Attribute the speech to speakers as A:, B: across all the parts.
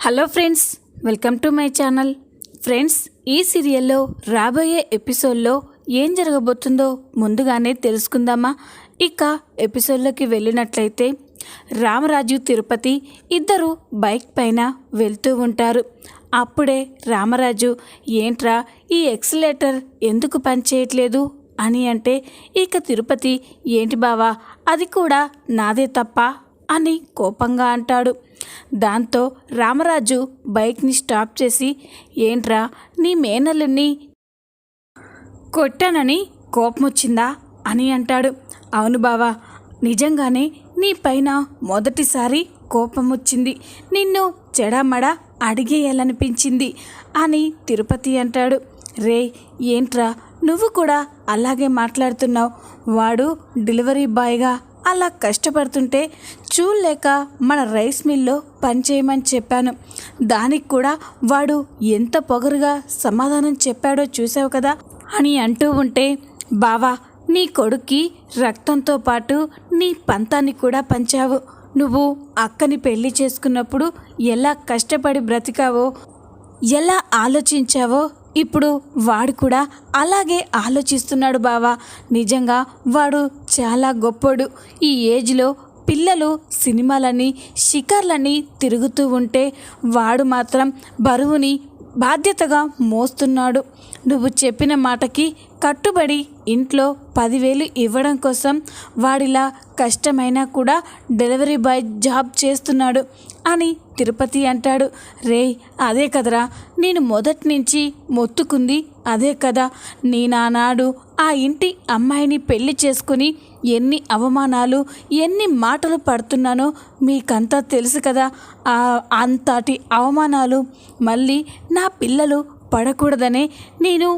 A: Hello friends welcome to my channel. Friends ఈ సీరియల్లో రాబోయే ఎపిసోడ్లో ఏం జరగబోతుందో ముందుగానే తెలుసుకుందామా? ఇక ఎపిసోడ్లోకి వెళ్ళినట్లయితే రామరాజు తిరుపతి ఇద్దరు బైక్ పైన వెళ్తూ ఉంటారు. అప్పుడే రామరాజు ఏంట్రా ఈ ఎక్సలేటర్ ఎందుకు పనిచేయట్లేదు? అని అంటే ఇక తిరుపతి ఏంటి బావా అది కూడా నాదే తప్ప అని కోపంగా అంటాడు. దాంతో రామరాజు బైక్ని స్టాప్ చేసి ఏంట్రా నీ మేనల్లుని కొట్టానని కోపం వచ్చిందా అని అంటాడు. అవును బావా నిజంగానే నీ పైన మొదటిసారి కోపం వచ్చింది నిన్ను చెడమడ అడిగేయాలనిపించింది అని తిరుపతి అంటాడు. రే ఏంట్రా నువ్వు కూడా అలాగే మాట్లాడుతున్నావు. వాడు డెలివరీ బాయ్గా అలా కష్టపడుతుంటే చూడలేక మన రైస్ మిల్లో పనిచేయమని చెప్పాను. దానికి కూడా వాడు ఎంత పొగరుగా సమాధానం చెప్పాడో చూసావు కదా అని అంటూ ఉంటే బావా నీ కొడుక్కి రక్తంతో పాటు నీ పంతాన్ని కూడా పంచావు. నువ్వు అక్కని పెళ్ళి చేసుకున్నప్పుడు ఎలా కష్టపడి బ్రతికావో ఎలా ఆలోచించావో ఇప్పుడు వాడు కూడా అలాగే ఆలోచిస్తున్నాడు బావా. నిజంగా వాడు చాలా గొప్పడు. ఈ ఏజ్లో పిల్లలు సినిమాలని షికార్లని తిరుగుతూ ఉంటే వాడు మాత్రం బరువుని బాధ్యతగా మోస్తున్నాడు. నువ్వు చెప్పిన మాటకి కట్టుబడి ఇంట్లో పదివేలు ఇవ్వడం కోసం వాడిలా కష్టమైనా కూడా డెలివరీ బాయ్ జాబ్ చేస్తున్నాడు అని తిరుపతి అంటాడు. రే అదే కదరా నేను మొదటి నుంచి మొత్తుకుంది అదే కదా. నీ నానాడు ఆ ఇంటి అమ్మాయిని పెళ్ళి చేసుకుని ఎన్ని అవమానాలు ఎన్ని మాటలు పడుతున్నానో మీకంతా తెలుసు కదా. ఆ అంతటి అవమానాలు మళ్ళీ నా పిల్లలు పడకూడదనే నేను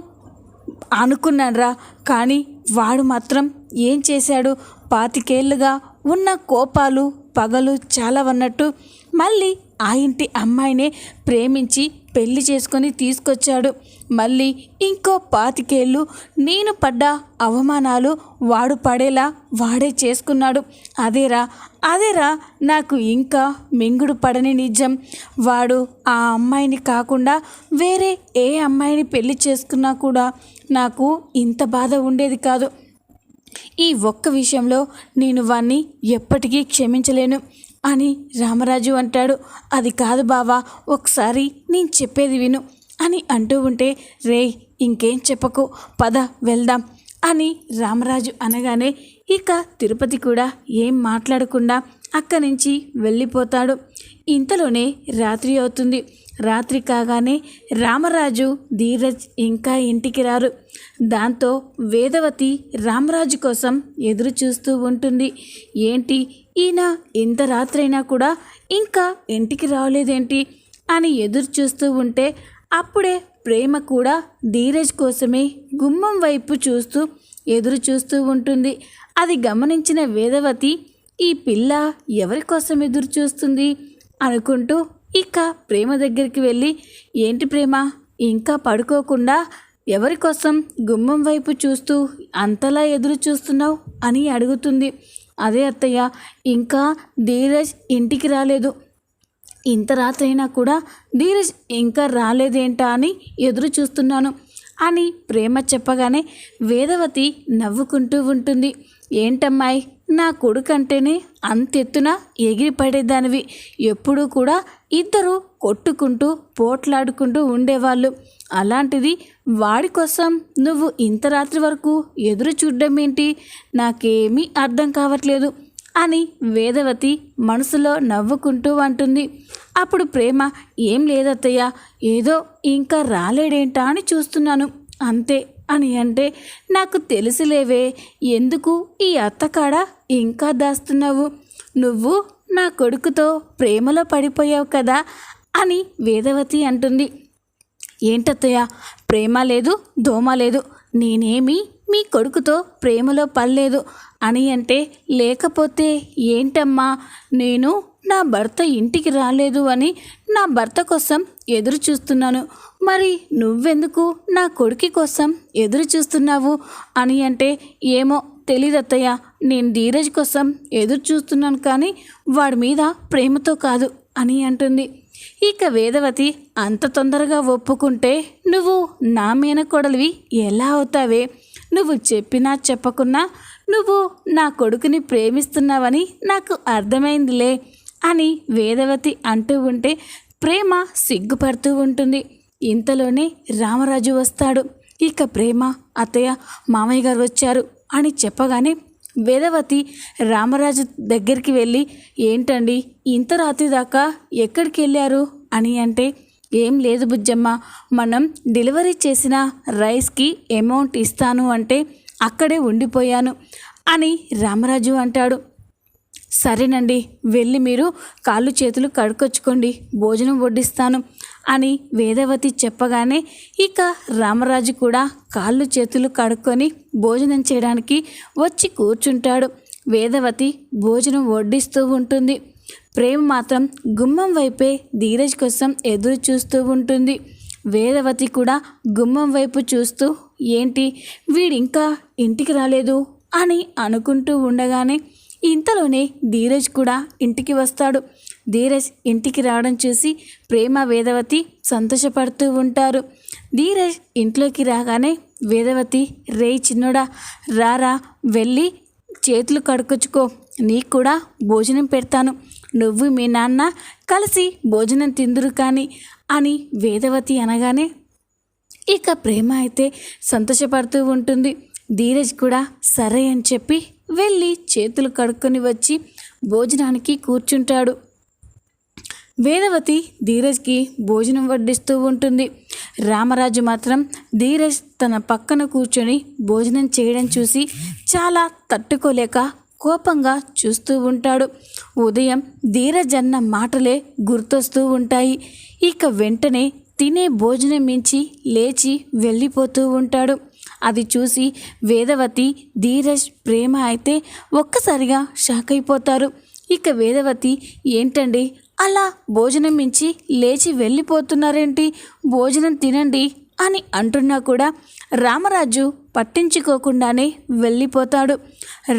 A: అనుకున్నాన్రా కానీ వాడు మాత్రం ఏం చేశాడు? పాతికేళ్ళుగా ఉన్న కోపాలు పగలు చాలా ఉన్నట్టు మళ్ళీ ఆ ఇంటి అమ్మాయినే ప్రేమించి పెళ్ళి చేసుకొని తీసుకొచ్చాడు. మళ్ళీ ఇంకో పాతికేళ్ళు నేను పడ్డ అవమానాలు వాడు పడేలా వాడే చేసుకున్నాడు. అదేరా అదేరా నాకు ఇంకా మింగుడు పడని నిజం. వాడు ఆ అమ్మాయిని కాకుండా వేరే ఏ అమ్మాయిని పెళ్ళి చేసుకున్నా కూడా నాకు ఇంత బాధ ఉండేది కాదు. ఈ ఒక్క విషయంలో నేను వాణ్ణి ఎప్పటికీ క్షమించలేను అని రామరాజు అంటాడు. అది కాదు బావా ఒకసారి నేను చెప్పేది విను అని అంటూ ఉంటే రే ఇంకేం చెప్పకు పద వెళ్దాం అని రామరాజు అనగానే ఇక తిరుపతి కూడా ఏం మాట్లాడకుండా అక్కడి నుంచి వెళ్ళిపోతాడు. ఇంతలోనే రాత్రి అవుతుంది. రాత్రి కాగానే రామరాజు ధీరజ్ ఇంకా ఇంటికి రారు. దాంతో వేదవతి రామరాజు కోసం ఎదురు చూస్తూ ఉంటుంది. ఏంటి? ఈయన ఎంత రాత్రైనా కూడా ఇంకా ఇంటికి రాలేదేంటి? అని ఎదురు చూస్తూ ఉంటే అప్పుడే ప్రేమ కూడా ధీరజ్ కోసమే గుమ్మం వైపు చూస్తూ ఎదురు చూస్తూ ఉంటుంది. అది గమనించిన వేదవతి ఈ పిల్ల ఎవరి కోసం ఎదురు చూస్తుంది అనుకుంటూ ఇక ప్రేమ దగ్గరికి వెళ్ళి ఏంటి ప్రేమ? ఇంకా పడుకోకుండా ఎవరి కోసం గుమ్మం వైపు చూస్తూ అంతలా ఎదురు చూస్తున్నావు? అని అడుగుతుంది. అదే అత్తయ్య ఇంకా ధీరజ్ ఇంటికి రాలేదు. ఇంత రాత్రైనా కూడా ధీరజ్ ఇంకా రాలేదేంటా అని ఎదురు చూస్తున్నాను అని ప్రేమ చెప్పగానే వేదవతి నవ్వుకుంటూ ఉంటుంది. ఏంటమ్మాయి నా కొడుకంటేనే అంతెత్తున ఎగిరిపడేదానివి. ఎప్పుడూ కూడా ఇద్దరు కొట్టుకుంటూ పోట్లాడుకుంటూ ఉండేవాళ్ళు. అలాంటిది వాడి కోసం నువ్వు ఇంత రాత్రి వరకు ఎదురు చూడడం ఏంటి నాకేమీ అర్థం కావట్లేదు అని వేదవతి మనసులో నవ్వుకుంటూ అంటుంది. అప్పుడు ప్రేమ ఏం లేదత్తయ్య ఏదో ఇంకా రాలేడేంటా అని చూస్తున్నాను. అంతే. అని అంటే నాకు తెలిసిలేవే ఎందుకు ఈ అత్తకాడ ఇంకా దాస్తున్నావు? నువ్వు నా కొడుకుతో ప్రేమలో పడిపోయావు కదా అని వేదవతి అంటుంది. ఏంటత్తయ్య ప్రేమ లేదు దోమ లేదు నేనేమి మీ కొడుకుతో ప్రేమలో పడలేదు అని అంటే లేకపోతే ఏంటమ్మా నేను నా భర్త ఇంటికి రాలేదు అని నా భర్త కోసం ఎదురు చూస్తున్నాను. మరి నువ్వెందుకు నా కొడుకి కోసం ఎదురు చూస్తున్నావు అని అంటే ఏమో తెలీదత్తయ్య. నేను ధీరజ్ కోసం ఎదురు చూస్తున్నాను కానీ వాడి మీద ప్రేమతో కాదు అని అంటుంది. ఇక వేదవతి అంత తొందరగా ఒప్పుకుంటే నువ్వు నా మేనకోడలివి ఎలా అవుతావే? నువ్వు చెప్పినా చెప్పకున్నా నువ్వు నా కొడుకుని ప్రేమిస్తున్నావని నాకు అర్థమైందిలే. అని వేదవతి అంటూ ఉంటే ప్రేమ సిగ్గుపడుతూ ఉంటుంది. ఇంతలోనే రామరాజు వస్తాడు. ఇక ప్రేమ అత్తయ్య మామయ్య గారు వచ్చారు అని చెప్పగానే వేదవతి రామరాజు దగ్గరికి వెళ్ళి ఏంటండి ఇంత రాత్రి దాకా ఎక్కడికి వెళ్ళారు? అని అంటే ఏం లేదు బుజ్జమ్మ మనం డెలివరీ చేసిన రైస్కి అమౌంట్ ఇస్తాను అంటే అక్కడే ఉండిపోయాను అని రామరాజు అంటాడు. సరేనండి వెళ్ళి మీరు కాళ్ళు చేతులు కడుకొచ్చుకోండి భోజనం వడ్డిస్తాను అని వేదవతి చెప్పగానే ఇక రామరాజు కూడా కాళ్ళు చేతులు కడుక్కొని భోజనం చేయడానికి వచ్చి కూర్చుంటాడు. వేదవతి భోజనం వడ్డిస్తూ ఉంటుంది. ప్రేమ మాత్రం గుమ్మం వైపే ధీరజ్ కోసం ఎదురు చూస్తూ ఉంటుంది. వేదవతి కూడా గుమ్మం వైపు చూస్తూ ఏంటి వీడింకా ఇంటికి రాలేదు? అని అనుకుంటూ ఉండగానే ఇంతలోనే ధీరజ్ కూడా ఇంటికి వస్తాడు. ధీరజ్ ఇంటికి రావడం చూసి ప్రేమ వేదవతి సంతోషపడుతూ ఉంటారు. ధీరజ్ ఇంట్లోకి రాగానే వేదవతి రే చిన్నోడా రారా వెళ్ళి చేతులు కడుకొచ్చుకో నీకు కూడా భోజనం పెడతాను. నువ్వు మీ నాన్న కలిసి భోజనం తిందురు కానీ అని వేదవతి అనగానే ఇక ప్రేమ అయితే సంతోషపడుతూ ఉంటుంది. ధీరజ్ కూడా సరే అని చెప్పి వెళ్ళి చేతులు కడుక్కొని వచ్చి భోజనానికి కూర్చుంటాడు. వేదవతి ధీరజ్కి భోజనం వడ్డిస్తూ ఉంటుంది. రామరాజు మాత్రం ధీరజ్ తన పక్కన కూర్చొని భోజనం చేయడం చూసి చాలా తట్టుకోలేక కోపంగా చూస్తూ ఉంటాడు. ఉదయం ధీరజ్ అన్న మాటలే గుర్తొస్తూ ఉంటాయి. ఇక వెంటనే తినే భోజనం మించి లేచి వెళ్ళిపోతూ ఉంటాడు. అది చూసి వేదవతి ధీరజ్ ప్రేమ అయితే ఒక్కసారిగా షాక్ అయిపోతారు. ఇక వేదవతి ఏంటండి? అలా భోజనం మించి లేచి వెళ్ళిపోతున్నారేంటి? భోజనం తినండి అని అంటున్నా కూడా రామరాజు పట్టించుకోకుండానే వెళ్ళిపోతాడు.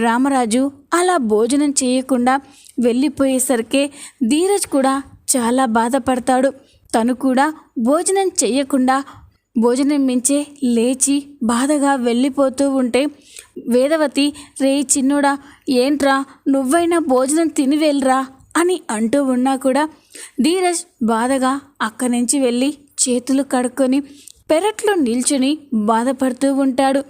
A: రామరాజు అలా భోజనం చేయకుండా వెళ్ళిపోయేసరికే ధీరజ్ కూడా చాలా బాధపడతాడు. తను కూడా భోజనం చేయకుండా భోజనం మించే లేచి బాధగా వెళ్ళిపోతూ ఉంటే వేదవతి రే చిన్నోడా ఏంట్రా? నువ్వైనా భోజనం తిని వెళ్ళరా అని అంటూ ఉన్నా కూడా ధీరజ్ బాధగా అక్కడి నుంచి వెళ్ళి చేతులు కడుక్కొని పెరట్లో నిల్చుని బాధపడుతూ ఉంటాడు.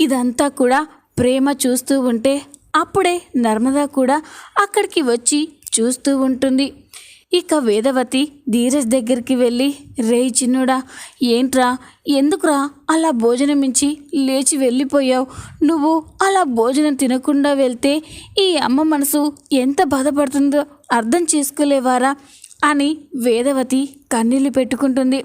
A: ఇదంతా కూడా ప్రేమ చూస్తూ ఉంటే అప్పుడే నర్మదా కూడా అక్కడికి వచ్చి చూస్తూ ఉంటుంది. ఇక వేదవతి ధీరజ్ దగ్గరికి వెళ్ళి రే చిన్నుడా ఏంట్రా? ఎందుకురా అలా భోజనం ఇచ్చి లేచి వెళ్ళిపోయావు? నువ్వు అలా భోజనం తినకుండా వెళ్తే ఈ అమ్మ మనసు ఎంత బాధపడుతుందో అర్థం చేసుకోలేవారా? అని వేదవతి కన్నీళ్ళు పెట్టుకుంటుంది.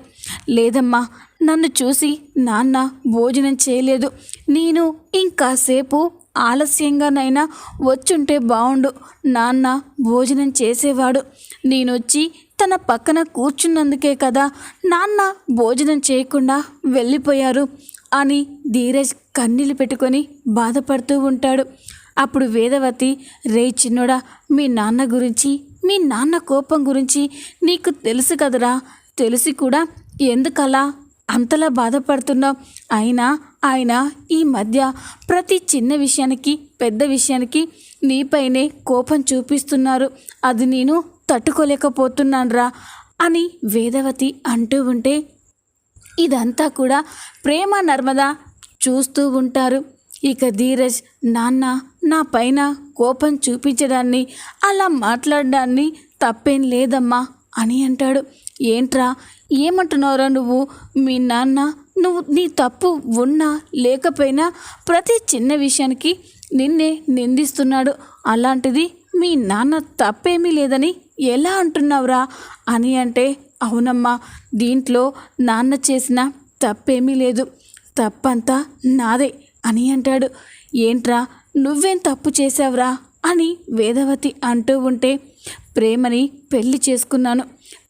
A: లేదమ్మా నన్ను చూసి నాన్న భోజనం చేయలేదు. నేను ఇంకాసేపు ఆలస్యంగానైనా వచ్చుంటే బావుండు. నాన్న భోజనం చేసేవాడు. నేనొచ్చి తన పక్కన కూర్చున్నందుకే కదా నాన్న భోజనం చేయకుండా వెళ్ళిపోయారు అని ధీరజ్ కన్నీళ్ళు పెట్టుకొని బాధపడుతూ ఉంటాడు. అప్పుడు వేదవతి రే చిన్నోడా మీ నాన్న గురించి మీ నాన్న కోపం గురించి నీకు తెలుసు కదరా? తెలిసి కూడా. ఎందుకలా? అంతలా బాధపడుతున్నావు? అయినా ఆయన ఈ మధ్య ప్రతి చిన్న విషయానికి పెద్ద విషయానికి నీపైనే కోపం చూపిస్తున్నారు. అది నేను తట్టుకోలేకపోతున్నానురా అని వేదవతి అంటూ ఉంటే ఇదంతా కూడా ప్రేమ నర్మద చూస్తూ ఉంటారు. ఇక ధీరజ్ నాన్న నా పైన కోపం చూపించడాన్ని అలా మాట్లాడడాన్ని తప్పేం లేదమ్మా. అని అంటాడు. ఏంట్రా ఏమంటున్నావురా నువ్వు? మీ నాన్న నువ్వు నీ తప్పు ఉన్నా లేకపోయినా ప్రతి చిన్న విషయానికి నిన్నే నిందిస్తున్నాడు. అలాంటిది మీ నాన్న తప్పేమీ లేదని ఎలా అంటున్నావురా? అని అంటే అవునమ్మా దీంట్లో నాన్న చేసిన తప్పేమీ లేదు. తప్పంతా నాదే అని అంటాడు. ఏంట్రా నువ్వేం తప్పు చేసావురా అని వేదవతి అంటూ ఉంటే ప్రేమని పెళ్ళి చేసుకున్నాను.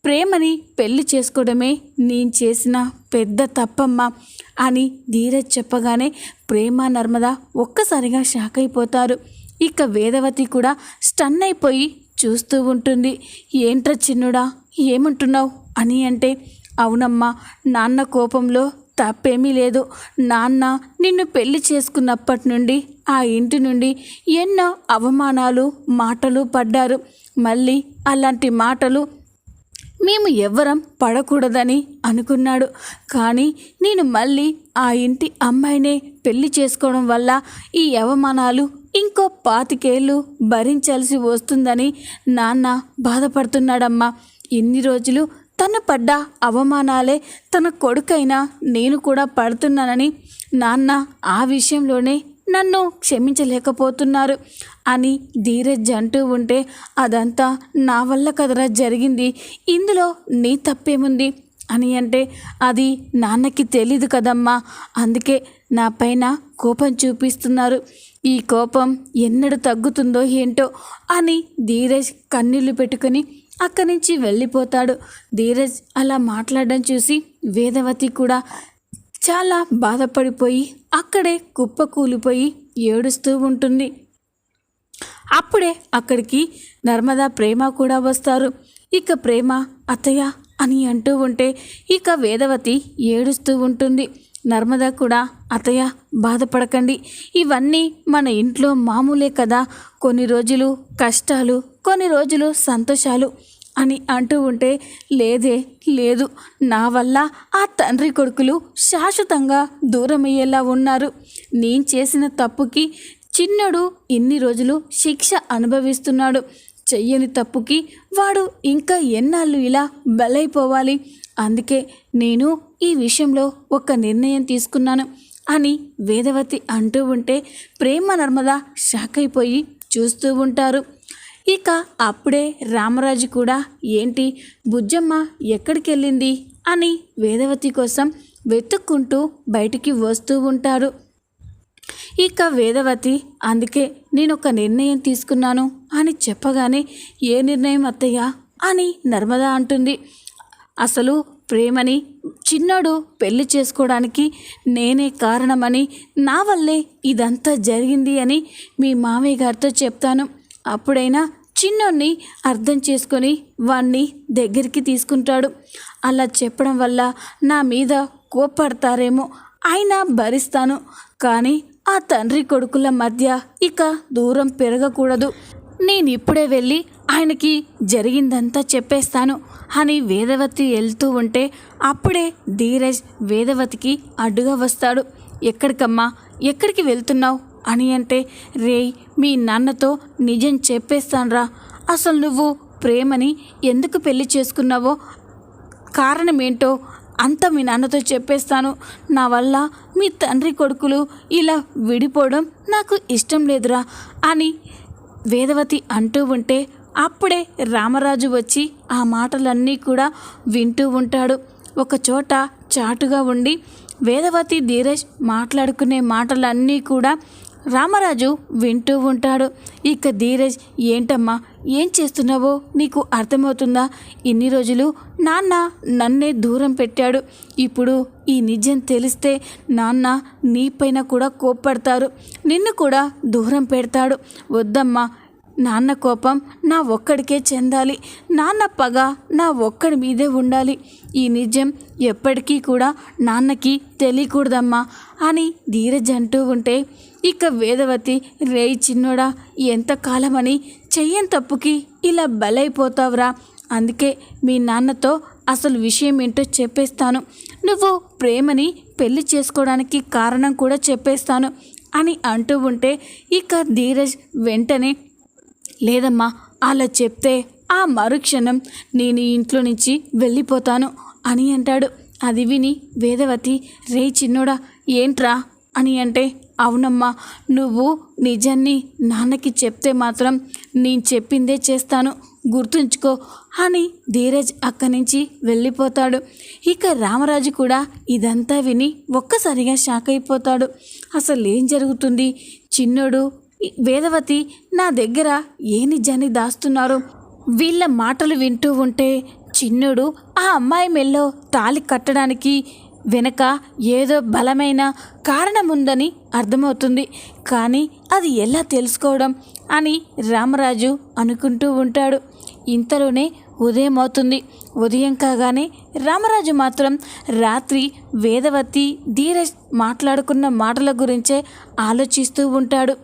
A: ప్రేమని పెళ్ళి చేసుకోవడమే నేను చేసిన పెద్ద తప్పమ్మా అని ధీరజ్ చెప్పగానే ప్రేమ నర్మద ఒక్కసారిగా షాక్ అయిపోతారు. ఇక వేదవతి కూడా స్టన్ అయిపోయి చూస్తూ ఉంటుంది. ఏంట్రా చిన్నుడా ఏమంటున్నావు? అని అంటే అవునమ్మా నాన్న కోపంలో తప్పేమీ లేదు. నాన్న నిన్ను పెళ్ళి చేసుకున్నప్పటి నుండి ఆ ఇంటి నుండి ఎన్నో అవమానాలు మాటలు పడ్డారు. మళ్ళీ అలాంటి మాటలు మేము ఎవ్వరం పడకూడదని అనుకున్నాడు. కానీ నేను మళ్ళీ ఆ ఇంటి అమ్మాయినే పెళ్ళి చేసుకోవడం వల్ల ఈ అవమానాలు ఇంకో పాతికేళ్ళు భరించాల్సి వస్తుందని నాన్న బాధపడుతున్నాడమ్మా. ఇన్ని రోజులు తను పడ్డ అవమానాలే తన కొడుకైనా నేను కూడా పడుతున్నానని నాన్న ఆ విషయంలోనే నన్ను క్షమించలేకపోతున్నారు అని ధీరజ్ అంటూ ఉంటే అదంతా నా వల్ల కదరా జరిగింది. ఇందులో నీ తప్పేముంది? అని అంటే అది నాన్నకి తెలీదు కదమ్మా. అందుకే నా పైన కోపం చూపిస్తున్నారు. ఈ కోపం ఎన్నడు తగ్గుతుందో ఏంటో అని ధీరజ్ కన్నీళ్ళు పెట్టుకుని అక్కడి నుంచి వెళ్ళిపోతాడు. ధీరజ్ అలా మాట్లాడడం చూసి వేదవతి కూడా చాలా బాధపడిపోయి అక్కడే కుప్ప కూలిపోయి ఏడుస్తూ ఉంటుంది. అప్పుడే అక్కడికి నర్మదా ప్రేమ కూడా వస్తారు. ఇక ప్రేమ అత్తయ్య అని అంటూ ఉంటే ఇక వేదవతి ఏడుస్తూ ఉంటుంది. నర్మద కూడా అత్తయ్య బాధపడకండి. ఇవన్నీ మన ఇంట్లో మామూలే కదా. కొన్ని రోజులు కష్టాలు కొన్ని రోజులు సంతోషాలు. అని అంటూ ఉంటే లేదే లేదు. నా వల్ల ఆ తండ్రి కొడుకులు శాశ్వతంగా దూరమయ్యేలా ఉన్నారు. నేను చేసిన తప్పుకి చిన్నడు ఇన్ని రోజులు శిక్ష అనుభవిస్తున్నాడు. చెయ్యని తప్పుకి వాడు ఇంకా ఎన్నాళ్ళు ఇలా బలైపోవాలి? అందుకే నేను ఈ విషయంలో ఒక నిర్ణయం తీసుకున్నాను అని వేదవతి అంటూ ఉంటే ప్రేమ నర్మద షాక్ అయిపోయి చూస్తూ ఉంటారు. ఇక అప్పుడే రామరాజు కూడా ఏంటి? బుజ్జమ్మ ఎక్కడికి వెళ్ళింది అని వేదవతి కోసం వెతుక్కుంటూ బయటికి వస్తూ ఉంటారు. ఇక వేదవతి అందుకే నేను ఒక నిర్ణయం తీసుకున్నాను అని చెప్పగానే ఏ నిర్ణయం అత్తయ్య? అని నర్మదా అంటుంది. అసలు ప్రేమని చిన్నోడు పెళ్ళి చేసుకోవడానికి నేనే కారణమని నా వల్లే ఇదంతా జరిగింది అని మీ మామయ్య గారితో చెప్తాను. అప్పుడైనా చిన్నోడిని అర్థం చేసుకొని వాణ్ణి దగ్గరికి తీసుకుంటాడు. అలా చెప్పడం వల్ల నా మీద కోప్పడతారేమో అయినా భరిస్తాను. కానీ ఆ తండ్రి కొడుకుల మధ్య ఇక దూరం పెరగకూడదు. నేను ఇప్పుడే వెళ్ళి ఆయనకి జరిగిందంతా చెప్పేస్తాను అని వేదవతి వెళ్తూ ఉంటే అప్పుడే ధీరజ్ వేదవతికి అడ్డుగా వస్తాడు. ఎక్కడికమ్మా? ఎక్కడికి వెళ్తున్నావు? అని అంటే రేయ్ మీ నాన్నతో నిజం చెప్పేస్తాన్రా. అసలు నువ్వు ప్రేమని ఎందుకు పెళ్ళి చేసుకున్నావో కారణం ఏంటో అంతా మీ నాన్నతో చెప్పేస్తాను. నా వల్ల మీ తండ్రి కొడుకులు ఇలా విడిపోవడం నాకు ఇష్టం లేదురా అని వేదవతి అంటూ ఉంటే అప్పుడే రామరాజు వచ్చి ఆ మాటలన్నీ కూడా వింటూ ఉంటాడు. ఒక చోట చాటుగా ఉండి వేదవతి ధీరజ్ మాట్లాడుకునే మాటలన్నీ కూడా రామరాజు వింటూ ఉంటాడు. ఇక ధీరజ్ ఏంటమ్మా ఏం చేస్తున్నావో? నీకు అర్థమవుతుందా? ఇన్ని రోజులు నాన్న నన్నే దూరం పెట్టాడు. ఇప్పుడు ఈ నిజం తెలిస్తే నాన్న నీపైన కూడా కోప్పడతారు. నిన్ను కూడా దూరం పెడతాడు. వద్దమ్మా నాన్న కోపం నా ఒక్కడికే చెందాలి. నాన్న పగ నా ఒక్కడి మీదే ఉండాలి. ఈ నిజం ఎప్పటికీ కూడా నాన్నకి తెలియకూడదమ్మా అని ధీరజ్ అంటూ ఉంటే ఇక వేదవతి రేయ్ చిన్నోడా ఎంతకాలమని చెయ్యని తప్పుకి ఇలా బలైపోతావురా. అందుకే మీ నాన్నతో అసలు విషయం ఏంటో చెప్పేస్తాను. నువ్వు ప్రేమని పెళ్ళి చేసుకోవడానికి కారణం కూడా చెప్పేస్తాను అని అంటూ ఉంటే ఇక ధీరజ్ వెంటనే లేదమ్మా అలా చెప్తే ఆ మరుక్షణం నేను ఇంట్లో నుంచి వెళ్ళిపోతాను అని అంటాడు. అది విని వేదవతి రే చిన్నోడా ఏంట్రా? అని అంటే అవునమ్మా నువ్వు నిజాన్ని నాన్నకి చెప్తే మాత్రం నేను చెప్పిందే చేస్తాను. గుర్తుంచుకో. అని ధీరజ్ అక్కడి నుంచి వెళ్ళిపోతాడు. ఇక రామరాజు కూడా ఇదంతా విని ఒక్కసారిగా షాక్ అయిపోతాడు. అసలు ఏం జరుగుతుంది? చిన్నోడు వేదవతి నా దగ్గర ఏ నిజాన్ని దాస్తున్నారు? వీళ్ళ మాటలు వింటూ ఉంటే చిన్నుడు ఆ అమ్మాయి మెల్లో తాలి కట్టడానికి వెనక ఏదో బలమైన కారణం ఉందని అర్థమవుతుంది. కానీ అది ఎలా తెలుసుకోవడం అని రామరాజు అనుకుంటూ ఉంటాడు. ఇంతలోనే ఉదయం అవుతుంది. ఉదయం కాగానే రామరాజు మాత్రం రాత్రి వేదవతి ధీరజ్ మాట్లాడుకున్న మాటల గురించే ఆలోచిస్తూ ఉంటాడు.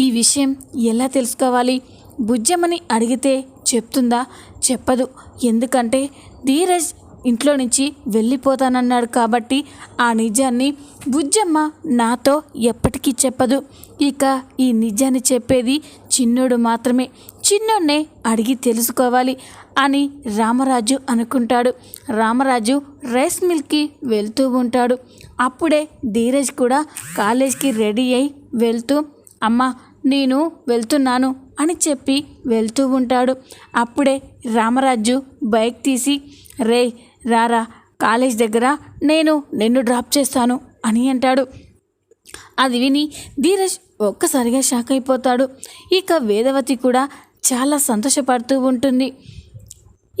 A: ఈ విషయం ఎలా తెలుసుకోవాలి? బుజ్జమ్మని అడిగితే చెప్తుందా? చెప్పదు. ఎందుకంటే ధీరజ్ ఇంట్లో నుంచి వెళ్ళిపోతానన్నాడు కాబట్టి ఆ నిజాన్ని బుజ్జమ్మ నాతో ఎప్పటికీ చెప్పదు. ఇక ఈ నిజాన్ని చెప్పేది చిన్నోడు మాత్రమే. చిన్నోడ్నే అడిగి తెలుసుకోవాలి అని రామరాజు అనుకుంటాడు. రామరాజు రైస్ మిల్కి వెళ్తూ ఉంటాడు. అప్పుడే ధీరజ్ కూడా కాలేజ్కి రెడీ అయి వెళ్తూ అమ్మ నేను వెళ్తున్నాను అని చెప్పి వెళ్తూ ఉంటాడు. అప్పుడే రామరాజు బైక్ తీసి రే రారా కాలేజ్ దగ్గర నేను నిన్ను డ్రాప్ చేస్తాను అని అంటాడు. అది విని ధీరజ్ ఒక్కసారిగా షాక్ అయిపోతాడు. ఇక వేదవతి కూడా చాలా సంతోషపడుతూ ఉంటుంది.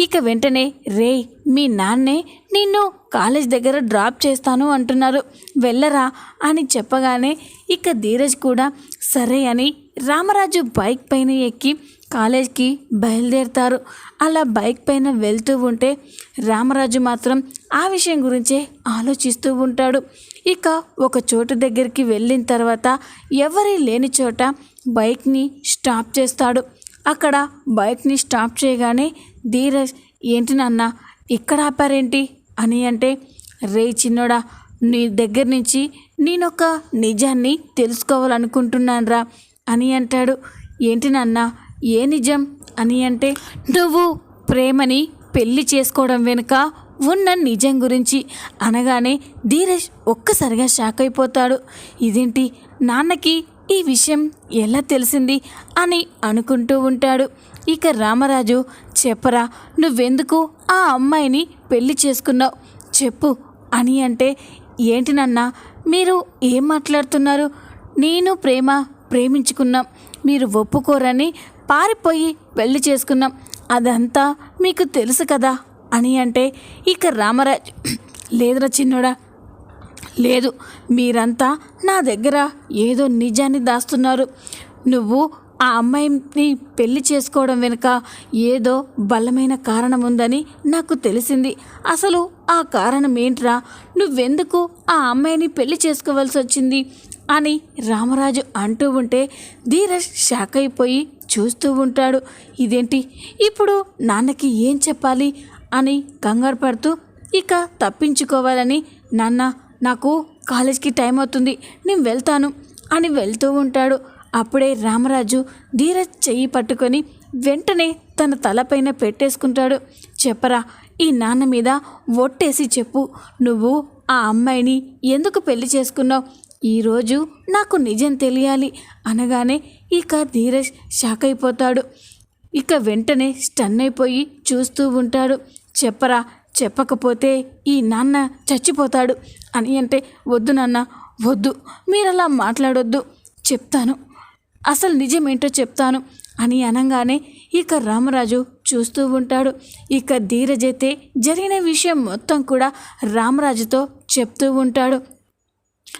A: ఇక వెంటనే రే మీ నాన్నే నిన్ను కాలేజ్ దగ్గర డ్రాప్ చేస్తాను అంటున్నారు. వెళ్ళరా? అని చెప్పగానే ఇక ధీరజ్ కూడా సరే అని రామరాజు బైక్ పైన ఎక్కి కాలేజ్కి బయలుదేరుతారు. అలా బైక్ పైన వెళ్తూ ఉంటే రామరాజు మాత్రం ఆ విషయం గురించే ఆలోచిస్తూ ఉంటాడు. ఇక ఒక చోటు దగ్గరికి వెళ్ళిన తర్వాత ఎవరి లేని చోట బైక్ని స్టాప్ చేస్తాడు. అక్కడ బైక్ని స్టాప్ చేయగానే ధీరజ్ ఏంటి నాన్న ఇక్కడ ఆపారేంటి? అని అంటే రే చిన్నోడా నీ దగ్గర నుంచి నేనొక నిజాన్ని తెలుసుకోవాలనుకుంటున్నాను రా అని అంటాడు. ఏంటి నాన్న ఏ నిజం? అని అంటే నువ్వు ప్రేమని పెళ్ళి చేసుకోవడం వెనుక ఉన్న నిజం గురించి అనగానే ధీరజ్ ఒక్కసారిగా షాక్ అయిపోతాడు. ఇదేంటి? నాన్నకి ఈ విషయం ఎలా తెలిసింది? అని అనుకుంటూ ఉంటాడు. ఇక రామరాజు చెప్పరా నువ్వెందుకు ఆ అమ్మాయిని పెళ్ళి చేసుకున్నావు? చెప్పు అని అంటే ఏంటి నాన్న మీరు ఏం మాట్లాడుతున్నారు? నేను ప్రేమ ప్రేమించుకున్నాం. మీరు ఒప్పుకోరని పారిపోయి పెళ్ళి చేసుకున్నాం. అదంతా మీకు తెలుసు కదా అని అంటే ఇక రామరాజు లేదురా చిన్నోడా? లేదు మీరంతా నా దగ్గర ఏదో నిజాన్ని దాస్తున్నారు. నువ్వు ఆ అమ్మాయిని పెళ్ళి చేసుకోవడం వెనుక ఏదో బలమైన కారణం ఉందని నాకు తెలిసింది. అసలు ఆ కారణం ఏంట్రా? నువ్వెందుకు ఆ అమ్మాయిని పెళ్ళి చేసుకోవాల్సి వచ్చింది? అని రామరాజు అంటూ ఉంటే ధీరజ్ షాక్ అయిపోయి చూస్తూ ఉంటాడు. ఇదేంటి? ఇప్పుడు నాన్నకి ఏం చెప్పాలి? అని కంగారు పడుతూ ఇక తప్పించుకోవాలని నాన్న నాకు కాలేజ్కి టైం అవుతుంది నేను వెళ్తాను అని వెళ్తూ ఉంటాడు. అప్పుడే రామరాజు ధీరజ్ చెయ్యి పట్టుకొని వెంటనే తన తలపైన పెట్టేసుకుంటాడు. చెప్పరా ఈ నాన్న మీద ఒట్టేసి చెప్పు. నువ్వు ఆ అమ్మాయిని ఎందుకు పెళ్ళి చేసుకున్నావు? ఈరోజు నాకు నిజం తెలియాలి అనగానే ఇక ధీరజ్ షాక్ అయిపోతాడు. ఇక వెంటనే స్టన్ అయిపోయి చూస్తూ ఉంటాడు. చెప్పరా చెప్పకపోతే ఈ నాన్న చచ్చిపోతాడు అని అంటే వద్దు నాన్న వద్దు మీరు అలా మాట్లాడొద్దు చెప్తాను. అసలు నిజమేంటో చెప్తాను అని అనగానే ఇక రామరాజు చూస్తూ ఉంటాడు. ఇక ధీరజైతే జరిగిన విషయం మొత్తం కూడా రామరాజుతో చెప్తూ ఉంటాడు.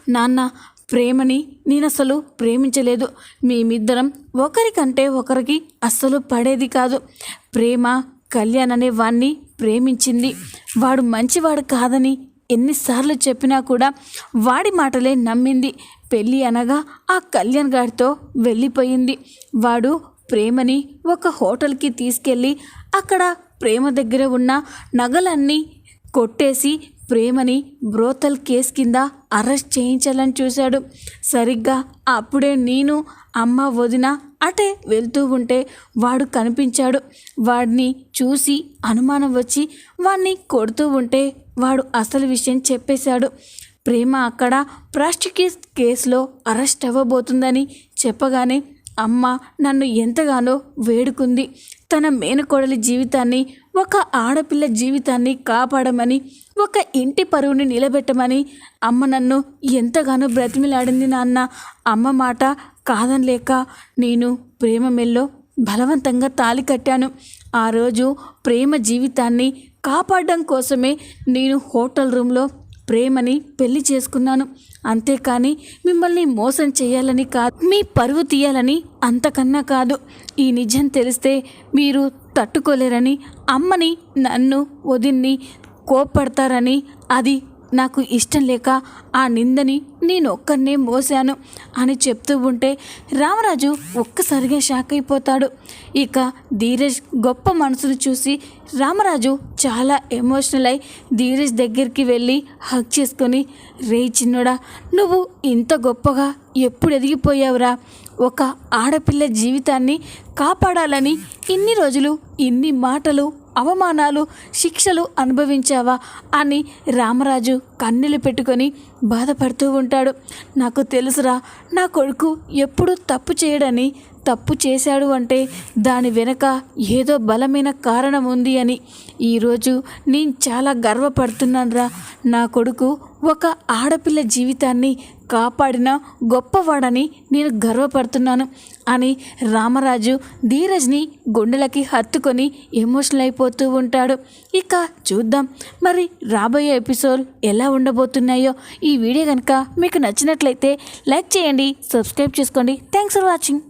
A: నాన్న ప్రేమని నేను అసలు ప్రేమించలేదు. మేమిద్దరం ఒకరికంటే ఒకరికి అస్సలు పడేది కాదు. ప్రేమ కళ్యాణ్ అనే వాణ్ణి ప్రేమించింది. వాడు మంచివాడు కాదని ఎన్నిసార్లు చెప్పినా కూడా వాడి మాటలే నమ్మింది. పెళ్ళి అనగా ఆ కళ్యాణ్ గారితో వెళ్ళిపోయింది. వాడు ప్రేమని ఒక హోటల్కి తీసుకెళ్ళి అక్కడ ప్రేమ దగ్గర ఉన్న నగలన్నీ కొట్టేసి ప్రేమని బ్రోతల్ కేస్ కింద అరెస్ట్ చేయించాలని చూశాడు. సరిగ్గా అప్పుడే నేను అమ్మ వదిన అటే వెళ్తూ ఉంటే వాడు కనిపించాడు. వాడిని చూసి అనుమానం వచ్చి వాడిని కొడుతూ ఉంటే వాడు అసలు విషయం చెప్పేశాడు. ప్రేమ అక్కడ ప్రాస్టిక్యూస్ కేసులో అరెస్ట్ అవ్వబోతుందని చెప్పగానే అమ్మ నన్ను ఎంతగానో వేడుకుంది. తన మేనకోడలి జీవితాన్ని ఒక ఆడపిల్ల జీవితాన్ని కాపాడమని ఒక ఇంటి పరువుని నిలబెట్టమని అమ్మ నన్ను ఎంతగానో బ్రతిమిలాడింది నాన్న. అమ్మ మాట కాదనలేక నేను ప్రేమ మెల్లో బలవంతంగా తాలి కట్టాను. ఆ రోజు ప్రేమ జీవితాన్ని కాపాడడం కోసమే నేను హోటల్ రూమ్లో ప్రేమని పెళ్ళి చేసుకున్నాను. అంతేకాని మిమ్మల్ని మోసం చేయాలని కాదు మీ పరువు తీయాలని అంతకన్నా కాదు. ఈ నిజం తెలిస్తే మీరు తట్టుకోలేరని అమ్మని నన్ను వదిన్ని కోప్పడతారని అది నాకు ఇష్టం లేక ఆ నిందని నేను ఒక్కరినే మోసాను అని చెప్తూ ఉంటే రామరాజు ఒక్కసారిగా షాక్ అయిపోతాడు. ఇక ధీరజ్ గొప్ప మనసును చూసి రామరాజు చాలా ఎమోషనల్ అయి ధీరజ్ దగ్గరికి వెళ్ళి హక్ చేసుకొని రే చిన్నోడా నువ్వు ఇంత గొప్పగా ఎప్పుడు ఎదిగిపోయావురా? ఒక ఆడపిల్ల జీవితాన్ని కాపాడాలని ఇన్ని రోజులు ఇన్ని మాటలు అవమానాలు శిక్షలు అనుభవించావా అని రామరాజు కన్నీళ్ళు పెట్టుకొని బాధపడుతూ ఉంటాడు. నాకు తెలుసురా నా కొడుకు ఎప్పుడు తప్పు చేయడని తప్పు చేశాడు అంటే దాని వెనక ఏదో బలమైన కారణం ఉంది అని. ఈరోజు నేను చాలా గర్వపడుతున్నానురా. నా కొడుకు ఒక ఆడపిల్ల జీవితాన్ని కాపాడిన గొప్పవాడని నేను గర్వపడుతున్నాను అని రామరాజు ధీరజ్ని గుండెలకి హత్తుకొని ఎమోషనల్ అయిపోతూ ఉంటాడు. ఇక చూద్దాం మరి రాబోయే ఎపిసోడ్ ఎలా ఉండబోతున్నాయో. ఈ వీడియో కనుక మీకు నచ్చినట్లయితే లైక్ చేయండి సబ్స్క్రైబ్ చేసుకోండి. Thanks for watching.